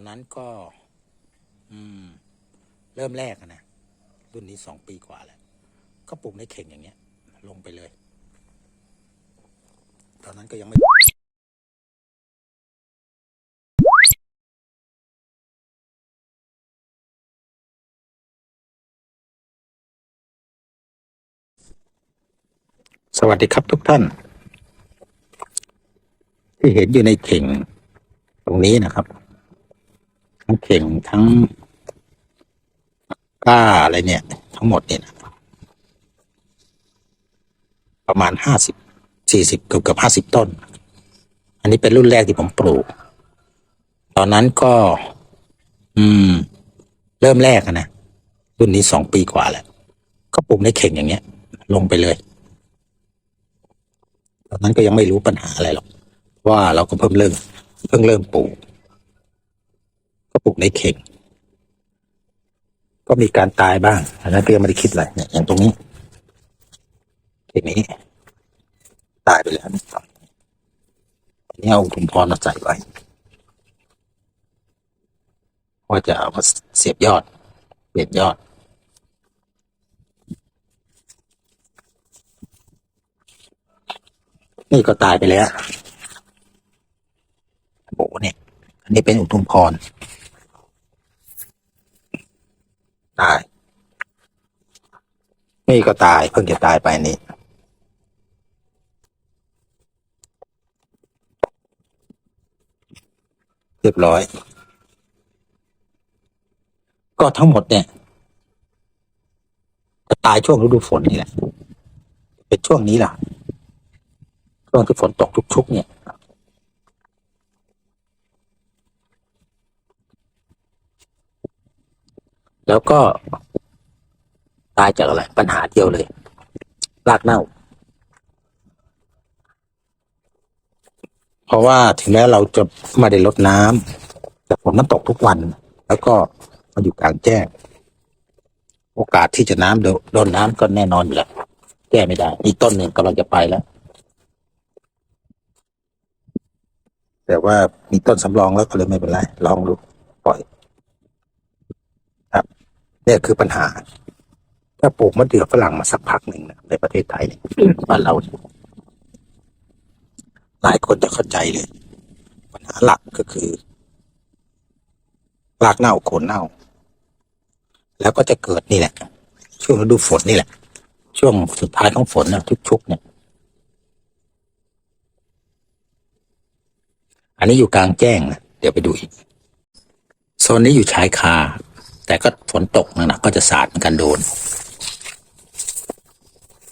อนนั้นก็ อืม เริ่มแรกนะรุ่นนี้สองปีกว่าแล้ว ก็ปลูกในเข่งอย่างเงี้ย ลงไปเลย ตอนนั้นก็ยังไม่สวัสดีครับทุกท่าน ที่เห็นอยู่ในเข่งตรงนี้นะครับ ทั้งเข่งทั้งก้าอะไรเนี่ย ทั้งหมดเนี่ยนะประมาณห้าสิบสี่สิบเกือบเกือบห้าสิบต้น อันนี้เป็นรุ่นแรกที่ผมปลูก ตอนนั้นก็ อืม เริ่มแรกนะรุ่นนี้สองปีกว่าแล้ว ก็ปลูกในเข่งอย่างเงี้ย ลงไปเลย ตอนนั้นก็ยังไม่รู้ปัญหาอะไรหรอก ว่าเราก็เพิ่งเริ่มเพิ่งเริ่มปลูก ปลูกในเข่ง ก็มีการตายบ้างอันนั้นก็ยังไม่ได้คิดอะไรเนี่ยอย่างตรงนี้เข่งนี้ ตายไปแล้วนี่อันนี้เอาถุงพรมาใส่ไว้ว่าจะเอามาเสียบยอดเปลี่ยนยอดนี่ก็ตายไปแล้วโบเนี่ย อันนี้เป็นอุทุมพร ตาย นี่ก็ตายเพิ่งจะตายไปนี่เรียบร้อย ก็ทั้งหมดเนี่ยจะตายช่วงฤดูฝนนี่แหละ เป็นช่วงนี้ล่ะ ช่วงที่ฝนตกชุกๆเนี่ยแล้วก็ ตายจากอะไร ปัญหาเดียวเลย รากเน่า เพราะว่าถึงแม้เราจะไม่ได้ลดน้ำแต่ฝนมันตกทุกวัน แล้วก็มันอยู่กลางแจ้ง โอกาสที่จะน้ำโดนโดนน้ำก็แน่นอนอยู่แล้วแก้ไม่ได้อีต้นหนึ่งกำลังจะไปแล้วแต่ว่ามีต้นสำรองแล้วก็เลยไม่เป็นไร ลองดู ปล่อย ครับนี่คือปัญหา ถ้าปลูกมะเดื่อฝรั่งมาสักพักหนึ่งนะในประเทศไทยเนี่ยบ้านเราเนี่ยหลายคนจะเข้าใจเลย ปัญหาหลักก็คือรากเน่าโคนเน่า แล้วก็จะเกิดนี่แหละ ช่วงฤดูฝนนี่แหละ ช่วงสุดท้ายของฝนนะชุกๆเนี่ยอันนี้อยู่กลางแจ้งนะเดี๋ยวไปดูอีกโซนนี้อยู่ชายคา แต่ก็ฝนตกนะนะก็จะสาดเหมือนกันโดน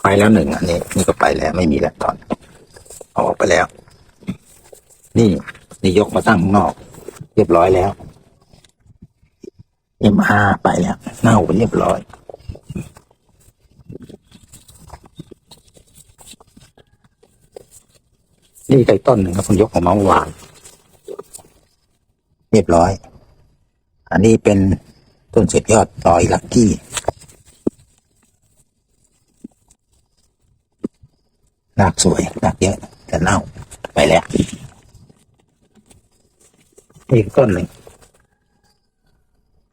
ไปแล้วหนึ่งอันนี้ นี่ก็ไปแล้วไม่มีแล้วตอนออกไปแล้ว นี่นี่ยกมาตั้งข้างนอก เรียบร้อยแล้วเอ็มอาไปแล้วเน่าเรียบร้อยนี่ไก่ต้นหนึ่งครับผมยกออกมาวานเรียบร้อย อันนี้เป็นต้นเศษยอดต่อยลักกี้ รากสวยรากเยอะแต่เน่าไปแล้วอีกต้นหนึ่ง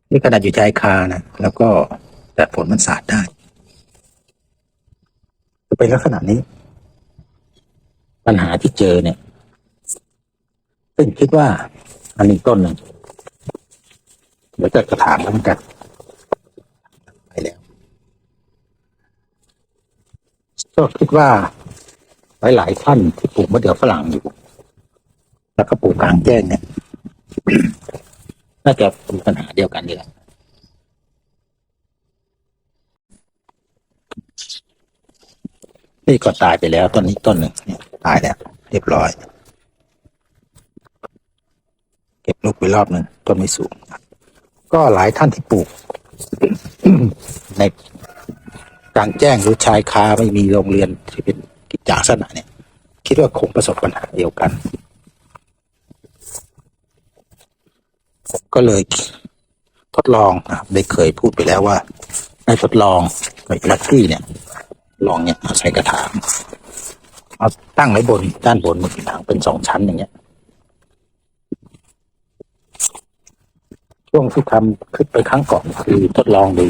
นี่ขนาดอยู่ชายคานะแล้วก็แต่ผลมันสาดได้จะเป็นลักษณะนี้ ปัญหาที่เจอเนี่ย ซึ่งคิดว่า อันนี้ต้นหนึ่งเดี๋ยวจะกระถางแล้วกันไปแล้วก็คิดว่า หลายๆท่านที่ปลูกมะเดื่อฝรั่งอยู่ แล้วก็ปลูกกลางแจ้งเนี่ยน่าจะมีปัญหาเดียวกันนี่แหละนี่ก็ตายไปแล้วต้นนี้ต้นหนึ่งตายแล้วเรียบร้อย เก็บลูกไปรอบหนึ่งต้นไม่สูงก็หลายท่านที่ปลูก ในกลางแจ้งหรือชายคาไม่มีโรงเรียนที่เป็น กิจจาสนะเนี่ยคิดว่าคงประสบปัญหาเดียวกัน ก็เลยทดลองนะครับได้เคยพูดไปแล้วว่าได้ทดลองไอ้ลักกี้เนี่ย ลองเนี่ยเอาใส่กระถางเอาตั้งไว้บนด้านบนบนกระถางเป็นสองชั้นอย่างเงี้ย ช่วงที่ทำคลิปไปครั้งก่อนคือทดลองดู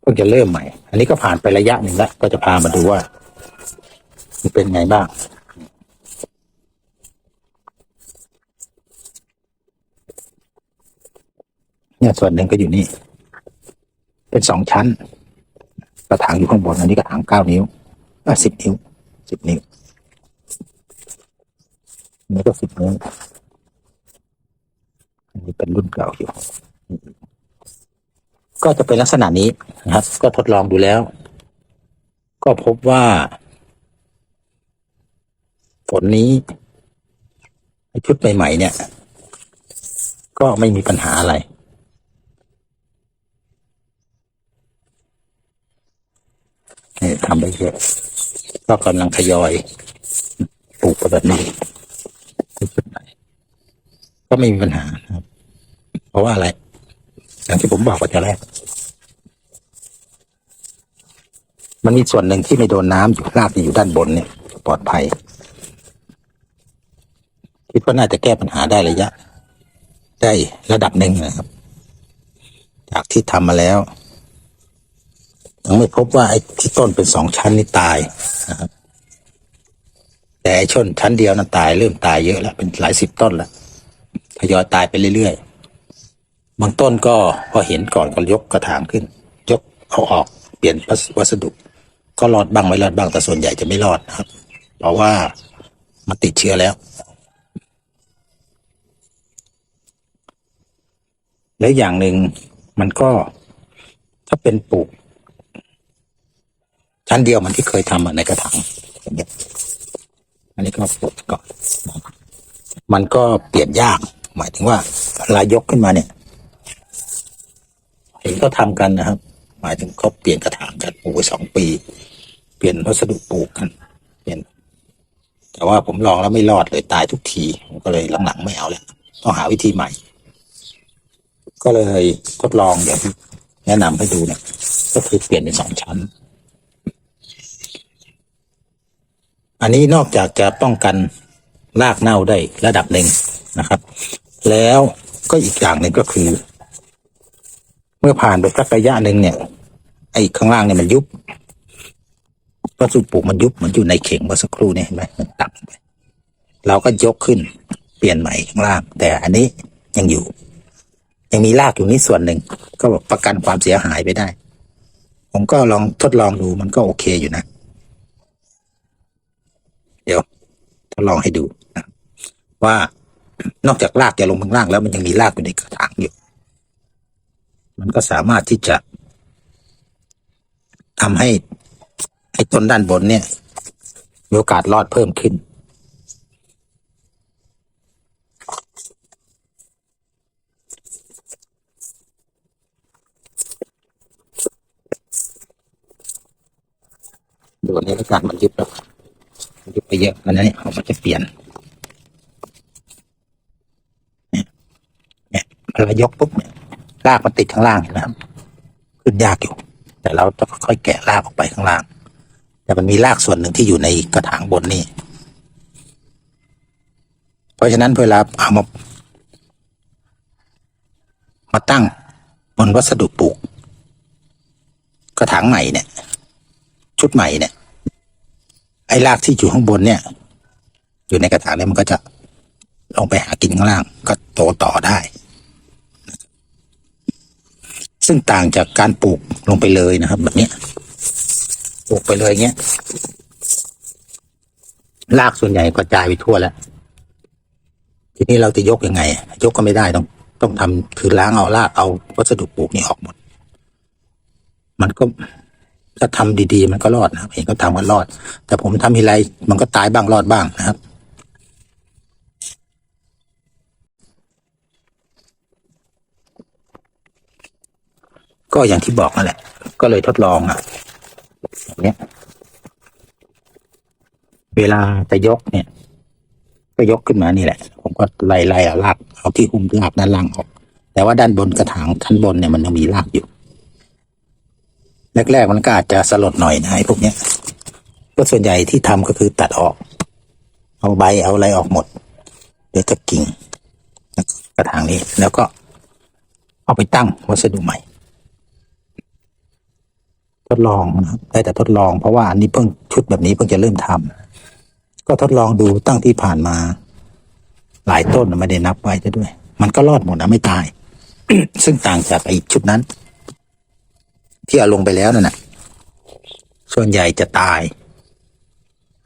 เพิ่งจะเริ่มใหม่ อันนี้ก็ผ่านไประยะหนึ่งแล้วก็จะพามาดูว่า เป็นไงบ้าง เนี่ยส่วนหนึ่งก็อยู่นี่ เป็นสองชั้น กระถางอยู่ข้างบน อันนี้กระถางเก้านิ้วอะสิบนิ้วสิบนิ้วนนี้ก็สิบนิ้วอันนี้เป็นรุ่นเก่าอยู่ ก็จะเป็นลักษณะนี้นะครับ ก็ทดลองดูแล้ว ก็พบว่า ฝนนี้ชุดใหม่ๆเนี่ย ก็ไม่มีปัญหาอะไรนี่ทำไปเยอะก็กำลังทยอยปลูกแบบนี้ชุดไหนก็ไม่มีปัญหาครับ เพราะว่าอะไร อย่างที่ผมบอกไปแต่แรก มันมีส่วนหนึ่งที่ไม่โดนน้ำอยู่รากที่อยู่ด้านบนเนี่ย ปลอดภัย คิดว่าน่าจะแก้ปัญหาได้ระยะ ได้ระดับหนึ่งนะครับ จากที่ทำมาแล้วยังไม่พบว่าไอ้ที่ต้นเป็นสองชั้นนี่ตายนะครับ แต่ไอ้ชนชั้นเดียวนั้นตายเริ่มตายเยอะแล้วเป็นหลายสิบต้นแล้วทยอยตายไปเรื่อยๆ บางต้นก็พอเห็นก่อนก็ยกกระถางขึ้น ยกเอาออกเปลี่ยนวัสดุ ก็รอดบ้างไม่รอดบ้างแต่ส่วนใหญ่จะไม่รอดนะครับ เพราะว่ามันติดเชื้อแล้ว และอย่างหนึ่งมันก็ถ้าเป็นปลูก ชั้นเดียวมันที่เคยทำในกระถางอย่างเงี้ยอันนี้ก็ปลูกก่อน มันก็เปลี่ยนยาก หมายถึงว่าลายยกขึ้นมาเนี่ย เห็นเขาทำกันนะครับ หมายถึงเขาเปลี่ยนกระถางกันปลูกไปสองปี เปลี่ยนวัสดุปลูกกันเปลี่ยนแต่ว่าผมลองแล้วไม่รอดเลยตายทุกที ผมก็เลยหลังๆไม่เอาแล้วต้องหาวิธีใหม่ ก็เลยทดลองอย่างที่แนะนำให้ดูเนี่ย ก็คือเปลี่ยนเป็นสองชั้น อันนี้นอกจากจะป้องกันรากเน่าได้ระดับหนึ่งนะครับ แล้วก็อีกอย่างหนึ่งก็คือ เมื่อผ่านไปสักระยะหนึ่งเนี่ย ไอ้ข้างล่างเนี่ยมันยุบวัสดุปลูกมันยุบมันอยู่ในเข่งเมื่อสักครู่เนี่ยเห็นไหมมันต่ำไปเราก็ยกขึ้นเปลี่ยนใหม่ข้างล่าง แต่อันนี้ยังอยู่ ยังมีรากอยู่นี่ส่วนหนึ่ง ก็บอกประกันความเสียหายไปได้ ผมก็ลองทดลองดูมันก็โอเคอยู่นะ เดี๋ยวทดลองให้ดูนะว่านอกจากรากจะลงข้างล่างแล้วมันยังมีรากอยู่ในกระถางอยู่ มันก็สามารถที่จะทำให้ไอ้ต้นด้านบนเนี่ยมีโอกาสรอดเพิ่มขึ้น ดูนนี้แล้วกันมันยุบแล้วมันยุบไปเยอะแล้วนนี่ยมันจะเปลี่ยนเนี่ยเนี่ยเวลายกปุ๊บเนี่ยรากมันติดข้างล่างเห็นไหมครับ ขึ้นยากอยู่ แต่เราต้องค่อยๆแกะรากออกไปข้างล่าง แต่มันมีรากส่วนหนึ่งที่อยู่ในกระถางบนนี่ เพราะฉะนั้นเวลาเอามามาตั้งบนวัสดุปลูกกระถางใหม่เนี่ย ชุดใหม่เนี่ย ไอ้รากที่อยู่ข้างบนเนี่ย อยู่ในกระถางเนี่ยมันก็จะลงไปหากินข้างล่าง ก็โตต่อได้ ซึ่งต่างจากการปลูกลงไปเลยนะครับ แบบนี้ปลูกไปเลยเงี้ยรากส่วนใหญ่กระจายไปทั่วแล้ว ทีนี้เราจะยกยังไง ยกก็ไม่ได้ต้อง ต้องทำคือล้างเอารากเอาวัสดุปลูกนี่ออกหมด มันก็ ถ้าทำดีๆ มันก็รอดนะครับเห็นก็ทำกันรอด แต่ผมทำทีไรมันก็ตายบ้างรอดบ้างนะครับ ก็อย่างที่บอกนั่นแหละ ก็เลยทดลองอะเนี้ยเวลาจะยกเนี่ย ก็ยกขึ้นมานี่แหละ ผมก็ไล่ไล่เอารากเอาที่หุ้มรากด้านล่างออก แต่ว่าด้านบนกระถางชั้นบนเนี่ยมันยังมีรากอยู่ แรกๆมันก็อาจจะสลดหน่อยนะไอ้พวกเนี้ยก็ส่วนใหญ่ที่ทำก็คือตัดออก เอาใบเอาอะไรออกหมดเหลือแต่กิ่งกระถางนี้ แล้วก็เอาไปตั้งวัสดุใหม่ ทดลองนะครับได้แต่ทดลองเพราะว่าอันนี้เพิ่งชุดแบบนี้เพิ่งจะเริ่มทำก็ทดลองดูตั้งที่ผ่านมา หลายต้นไม่ได้นับไว้ซะด้วย มันก็รอดหมดนะไม่ตาย ซึ่งต่างจากไอ้ชุดนั้น ที่เอาลงไปแล้วนั่นนะส่วนใหญ่จะตาย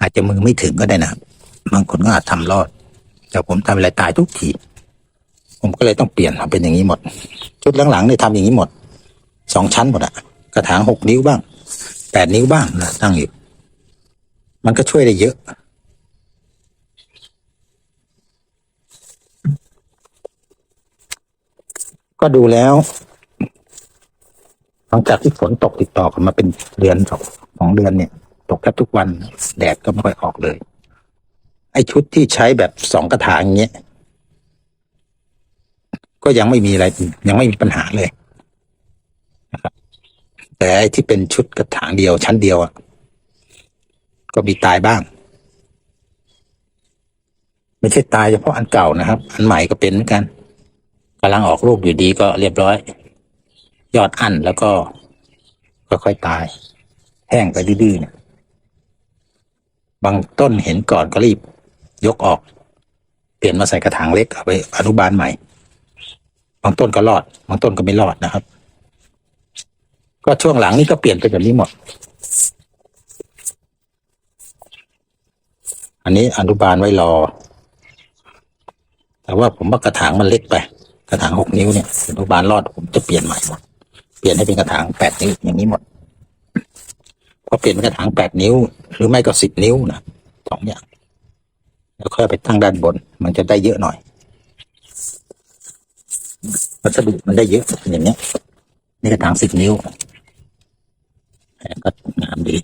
อาจจะมือไม่ถึงก็ได้นะบางคนก็อาจทำรอด แต่ผมทำอะไรตายทุกทีผมก็เลยต้องเปลี่ยนเอาเป็นอย่างนี้หมด ชุดหลังๆเนี่ยทำอย่างนี้หมดสองชั้นหมดอะกระถางหกนิ้วบ้างแปดนิ้วบ้างนะตั้งอยู่มันก็ช่วยได้เยอะ ก็ดูแล้ว หลังจากที่ฝนตกติดต่อกันมาเป็นเดือนสองสองเดือนเนี่ย ตกแทบทุกวันแดดก็ไม่ค่อยออกเลย ไอชุดที่ใช้แบบสองกระถางเงี้ยก็ยังไม่มีอะไรยังไม่มีปัญหาเลยนะครับแต่ที่เป็นชุดกระถางเดียวชั้นเดียวอะก็มีตายบ้าง ไม่ใช่ตายเฉพาะอันเก่านะครับ อันใหม่ก็เป็นเหมือนกันกำลังออกลูกอยู่ดีก็เรียบร้อย ยอดอั้นแล้วก็ค่อยๆตาย แห้งไปดื้อๆเนี่ยบางต้นเห็นก่อนก็รีบ ยกออก เปลี่ยนมาใส่กระถางเล็กเอาไปอนุบาลใหม่ บางต้นก็รอด บางต้นก็ไม่รอดนะครับ ก็ช่วงหลังนี่ก็เปลี่ยนเป็นแบบนี้หมด อันนี้อนุบาลไว้รอ แต่ว่าผมว่ากระถางมันเล็กไป กระถางหกนิ้วเนี่ยอนุบาลรอดผมจะเปลี่ยนใหม่หมด เปลี่ยนให้เป็นกระถางแปดนิ้วอย่างนี้หมดพอเปลี่ยนเป็นกระถางแปดนิ้ว หรือไม่ก็สิบนิ้วนะสองอย่าง แล้วค่อยไปตั้งด้านบน มันจะได้เยอะหน่อยวัสดุมันได้เยอะอย่างเนี้ยนี่กระถางสิบนิ้วก็งามดี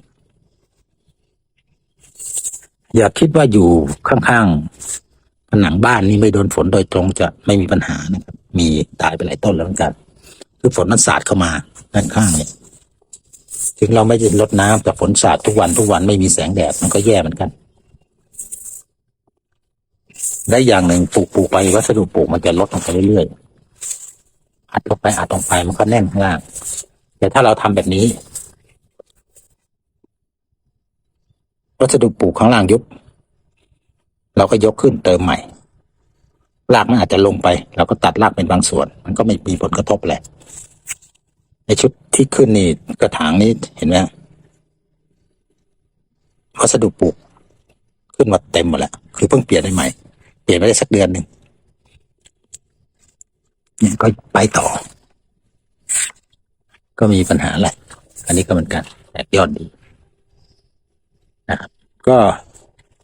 อย่าคิดว่าอยู่ข้างๆผนังบ้านนี่ไม่โดนฝนโดยตรงจะไม่มีปัญหานะครับ มีตายไปหลายต้นแล้วเหมือนกัน คือฝนมันสาดเข้ามาด้านข้างเนี่ยถึงเราไม่ได้ลดน้ำแต่ฝนสาดทุกวันทุกวันไม่มีแสงแดดมันก็แย่เหมือนกันและอย่างหนึ่งปลูกปลูกไปวัสดุปลูกมันจะลดลงไปเรื่อยๆอัดลงไปอัดลงไปมันก็แน่นข้างล่าง แต่ถ้าเราทำแบบนี้ วัสดุปลูกข้างล่างยุบเราก็ยกขึ้นเติมใหม่ รากมันอาจจะลงไปเราก็ตัดรากเป็นบางส่วน มันก็ไม่มีผลกระทบอะไรในชุดที่ขึ้นนี่กระถางนี้เห็นไหมวัสดุปลูก ขึ้นมาเต็มหมดแล้วคือเพิ่งเปลี่ยนได้ใหม่เปลี่ยนไปได้สักเดือนหนึ่งเนี่ยก็ไปต่อ ก็มีปัญหาอะไรอันนี้ก็เหมือนกันแตกยอดดีนะครับก็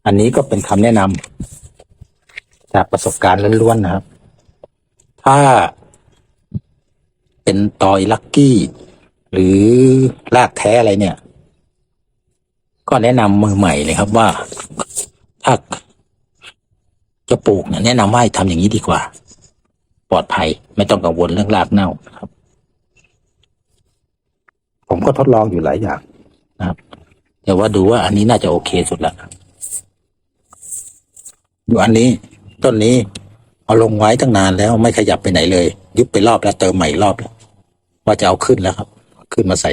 อันนี้ก็เป็นคำแนะนำ จากประสบการณ์ล้วนๆนะครับ ถ้าเป็นตอยลักกี้ หรือรากแท้อะไรเนี่ย ก็แนะนำมือใหม่เลยครับว่า ถ้าจะปลูกเนี่ยแนะนำว่าให้ทำอย่างนี้ดีกว่า ปลอดภัยไม่ต้องกังวลเรื่องรากเน่าครับ ผมก็ทดลองอยู่หลายอย่างนะครับ แต่ว่าดูว่าอันนี้น่าจะโอเคสุดละดูอันนี้ ต้นนี้ เอาลงไว้ตั้งนานแล้วไม่ขยับไปไหนเลย ยุบไปรอบแล้วเติมใหม่รอบแล้วว่าจะเอาขึ้นแล้วครับ ขึ้นมาใส่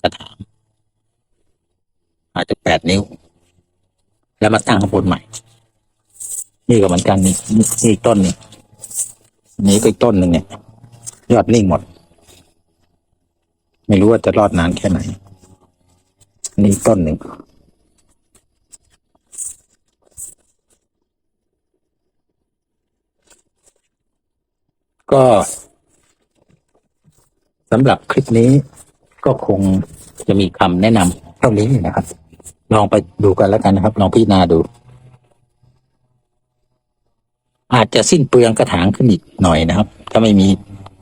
กระถางอาจจะแปดนิ้ว แล้วมาตั้งข้างบนใหม่ นี่ก็เหมือนกันนี่นี่ต้นนี่นี่ก็อีกต้นหนึ่งเนี่ย ยอดนิ่งหมด ไม่รู้ว่าจะรอดนานแค่ไหน นี่ต้นหนึ่ง ก็สำหรับคลิปนี้ก็คงจะมีคำแนะนำเท่านี้นะครับ ลองไปดูกันแล้วกันนะครับ ลองพิจารณาดู อาจจะสิ้นเปลืองกระถางขึ้นอีกหน่อยนะครับ ถ้าไม่มี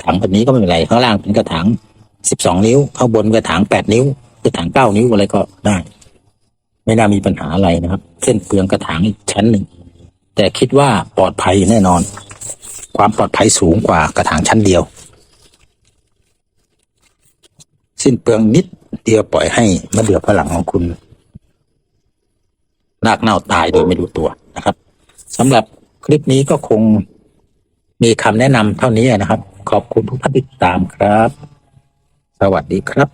ถังแบบนี้ก็ไม่เป็นไรข้างล่างเป็นกระถางสิบสองนิ้ว ข้างบนกระถางแปดนิ้ว กระถางเก้านิ้วอะไรก็ได้ ไม่น่ามีปัญหาอะไรนะครับ เส้นเปลืองกระถางอีกชั้นหนึ่งแต่คิดว่าปลอดภัยแน่นอน ความปลอดภัยสูงกว่ากระถางชั้นเดียว สิ้นเปลืองนิดเดียวปล่อยให้มะเดื่อพลังของคุณรากเน่าตายโดยไม่รู้ตัวนะครับสำหรับคลิปนี้ก็คงมีคำแนะนำเท่านี้นะครับ ขอบคุณทุกท่านที่ติดตามครับ สวัสดีครับ